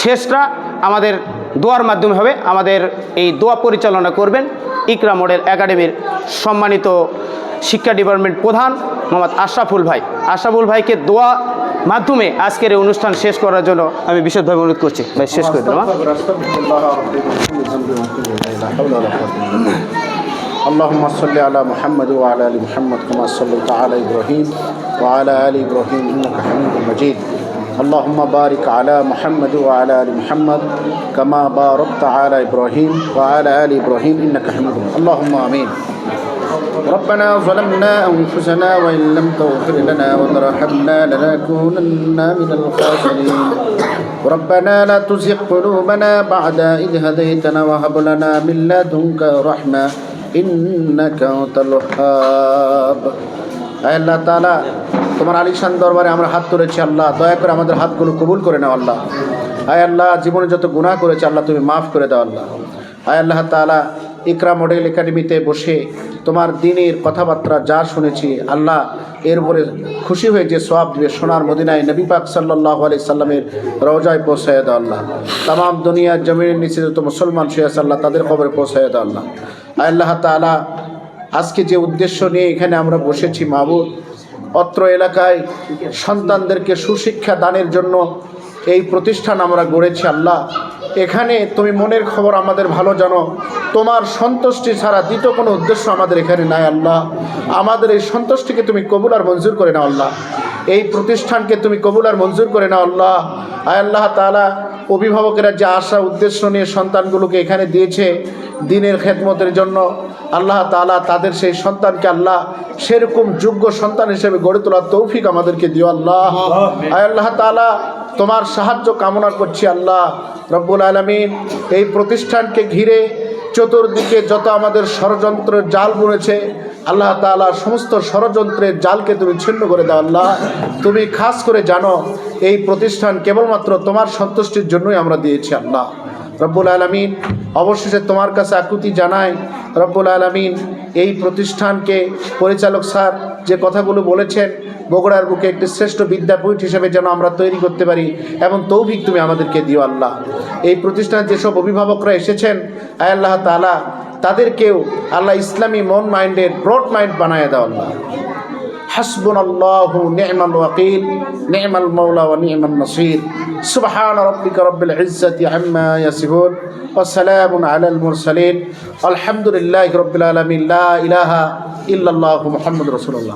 শেষটা আমাদের দোয়ার মাধ্যমে হবে আমাদের এই দোয়া পরিচালনা করবেন ইকরা মডেল একাডেমির সম্মানিত শিক্ষা ডিপার্টমেন্ট প্রধান মোহাম্মদ আশরাফুল ভাই আশরাফুল ভাইকে দোয়া মাধ্যমে আজকের এই অনুষ্ঠান শেষ করার জন্য আমি বিশেষভাবে অনুরোধ করছি ভাই শেষ করে দিলাম হ্যাঁ? أستغفر الله ربي من كل ذنب وأتوب إليه لا حول ولا قوة إلا بالله اللهم صل على محمد وعلى ال محمد كما صليت على ابراهيم وعلى ال ابراهيم انك حميد مجيد اللهم بارك على محمد وعلى آل محمد كما باركت على إبراهيم وعلى آل إبراهيم إنك حميد اللهم آمين. ربنا ظلمنا أنفسنا وإن لم تغفر لنا وترحمنا لنكونن من الخاسرين. ربنا لا تزغ قلوبنا بعد إذ هديتنا وهب لنا من لدنك رحمة إنك أنت الوهاب. أي তোমার আলিশান দরবারে আমরা হাত তুলেছি আল্লাহ, দয়া করে আমাদের হাতগুলো কবুল করে নাও আল্লাহ। আয় আল্লাহ, জীবনে যত গুনাহ করেছে আল্লাহ তুমি মাফ করে দাও আল্লাহ। আয় আল্লাহ তাআলা ইকরা মডেল একাডেমিতে বসে তোমার দিনের কথাবার্তা যা শুনেছি, আল্লাহ এর উপরে খুশি হয়ে যে সব দিবে, সোনার মদিনায় নবী পাক সাল্লাহ আলি সাল্লামের রওজায় পৌঁছায় আল্লাহ। তাম দুনিয়ার জমিনের নিচে যত মুসলমান আছে আল্লাহ, তাদের খবরে পৌঁছায় দাও আল্লাহ। আল্লাহ তাআলা, আজকে যে উদ্দেশ্য নিয়ে এখানে আমরা বসেছি মাহবুদ অত্র এলাকায় সন্তানদেরকে সুশিক্ষা দানের জন্য এই প্রতিষ্ঠান আমরা গড়েছি, আল্লাহ। এখানে তুমি মনের খবর আমাদের ভালো জানো। তোমার সন্তুষ্টি ছাড়া দ্বিতীয় কোনো উদ্দেশ্য আমাদের এখানে নাই, আল্লাহ। আমাদের এই সন্তুষ্টিকে তুমি কবুল আর মঞ্জুর করে নাও, আল্লাহ। এই প্রতিষ্ঠানকে তুমি কবুল আর মঞ্জুর করে নাও, আল্লাহ। আয় আল্লাহ তাআলা, অভিভাবকেরা যে আশা, উদ্দেশ্য নিয়ে সন্তানগুলোকে এখানে দিয়েছে দিনের খেদমতের জন্য আল্লাহ তাআলা তাদের সেই সন্তানকে আল্লাহ সেরকম যোগ্য সন্তান হিসেবে গড়ে তোলার তৌফিক আমাদেরকে দিও আল্লাহ। আয় আল্লাহ তাআলা তোমার সাহায্য কামনা করছি আল্লাহ রব্বুল আলমিন। এই প্রতিষ্ঠানকে ঘিরে চতুর্দিকে যত আমাদের ষড়যন্ত্রের জাল বুনেছে আল্লাহ তাআলা সমস্ত ষড়যন্ত্রের জালকে তুমি ছিন্ন করে দাও আল্লাহ। তুমি খাস করে জানো এই প্রতিষ্ঠান কেবলমাত্র তোমার সন্তুষ্টির জন্যই আমরা দিয়েছি আল্লাহ। রব্বুল আলমিন, অবশেষে তোমার কাছে আকুতি জানাই, রব্বুল আলমিন, এই প্রতিষ্ঠানকে পরিচালক স্যার যে কথাগুলো বলেছেন, বগুড়ার বুকে একটি শ্রেষ্ঠ বিদ্যাপীঠ হিসেবে যেন আমরা তৈরি করতে পারি, এবং তৌভিক তুমি আমাদেরকে দিও আল্লাহ। এই প্রতিষ্ঠানে যেসব অভিভাবকরা এসেছেন, আয় আল্লাহ তালা তাদেরকেও আল্লাহ ইসলামী মন মাইন্ডের ব্রড মাইন্ড বানায় দাও আল্লাহ। حسبنا الله نعم الوكيل نعم المولى ونعم النصير سبحان ربك رب العزة عما يصفون وسلام على المرسلين الحمد لله رب العالمين لا إله إلا الله محمد رسول الله